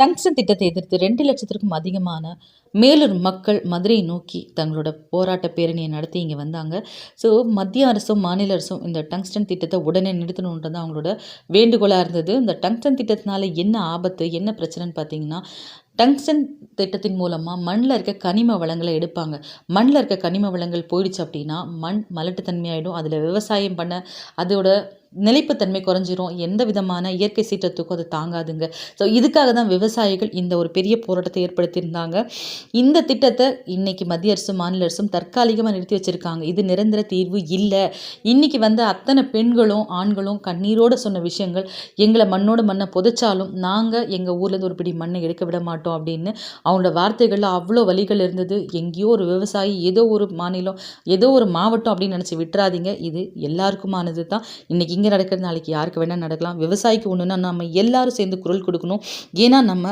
Tungsten திட்டத்தை எதிர்த்து ரெண்டு லட்சத்திற்கும் அதிகமான மேலூர் மக்கள் மதுரையை நோக்கி தங்களோட போராட்ட பேரணியை நடத்தி இங்கே வந்தாங்க. ஸோ மத்திய அரசும் மாநில அரசும் இந்த டங்ஸ்டன் திட்டத்தை உடனே நிறுத்தணுன்றது தான் அவங்களோட வேண்டுகோளாக இருந்தது. இந்த டங்ஸ்டன் திட்டத்தினால என்ன ஆபத்து என்ன பிரச்சனைன்னு பார்த்தீங்கன்னா டங்ஸ்டன் திட்டத்தின் மூலமாக மண்ணில் இருக்க கனிம வளங்களை எடுப்பாங்க. மண்ணில் இருக்க கனிம வளங்கள் போயிடுச்சு அப்படின்னா மண் மலட்டுத்தன்மையாயிடும். அதில் விவசாயம் பண்ண அதோட நிலைப்புத்தன்மை குறைஞ்சிரும். எந்த விதமான இயற்கை சீற்றத்துக்கும் அது தாங்காதுங்க. ஸோ இதுக்காக தான் விவசாயிகள் இந்த ஒரு பெரிய போராட்டத்தை ஏற்படுத்தியிருந்தாங்க. இந்த திட்டத்தை இன்னைக்கு மத்திய அரசும் மாநில அரசும் தற்காலிகமாக நிறுத்தி வச்சுருக்காங்க. இது நிரந்தர தீர்வு இல்லை. இன்னைக்கு வந்து அத்தனை பெண்களும் ஆண்களும் கண்ணீரோடு சொன்ன விஷயங்கள் எங்களை மண்ணோட மண்ணை புதைச்சாலும் நாங்கள் எங்கள் ஊர்லேருந்து ஒரு பிடி மண்ணை எடுக்க விட மாட்டோம் அப்படின்னு அவங்களோட வார்த்தைகளில் அவ்வளோ வழிகள் இருந்தது. எங்கேயோ ஒரு விவசாயி ஏதோ ஒரு மாநிலம் ஏதோ ஒரு மாவட்டம் அப்படின்னு நினச்சி விட்டுறாதீங்க. இது எல்லாருக்குமானது தான் இன்றைக்கி இங்கே நடக்கிறது நாளைக்கு யாருக்கு வேணால் நடக்கலாம். விவசாயிக்கு ஒன்றுனா நம்ம எல்லாரும் சேர்ந்து குரல் கொடுக்கணும். ஏன்னா நம்ம